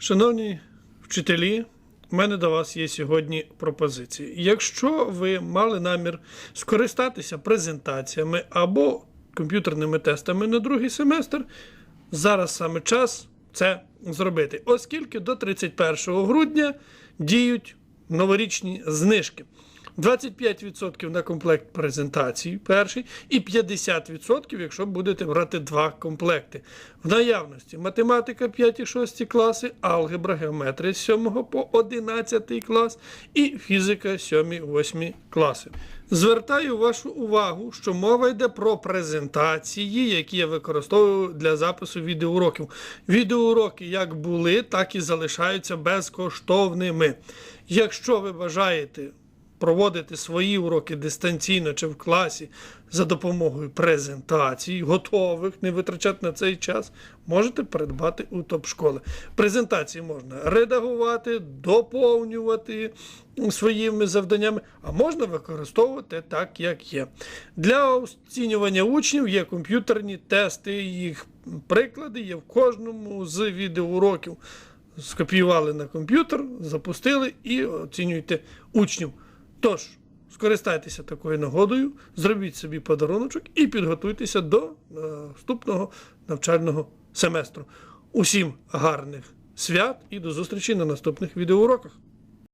Шановні вчителі, у мене до вас є сьогодні пропозиції. Якщо ви мали намір скористатися презентаціями або комп'ютерними тестами на другий семестр, зараз саме час це зробити, оскільки до 31 грудня діють новорічні знижки. 25% на комплект презентації перший і 50%, якщо будете брати два комплекти. В наявності математика 5 і 6 класи, алгебра, геометрія з 7 по 11 клас і фізика 7-8 класи. Звертаю вашу увагу, що мова йде про презентації, які я використовую для запису відеоуроків. Відеоуроки як були, так і залишаються безкоштовними. Якщо ви бажаєте проводити свої уроки дистанційно чи в класі за допомогою презентацій, готових, не витрачати на цей час, можете придбати у топ-школи. Презентації можна редагувати, доповнювати своїми завданнями, а можна використовувати так, як є. Для оцінювання учнів є комп'ютерні тести, їх приклади є в кожному з відеоуроків. Скопіювали на комп'ютер, запустили і оцінюйте учнів. Тож, скористайтеся такою нагодою, зробіть собі подаруночок і підготуйтеся до наступного навчального семестру. Усім гарних свят і до зустрічі на наступних відеоуроках.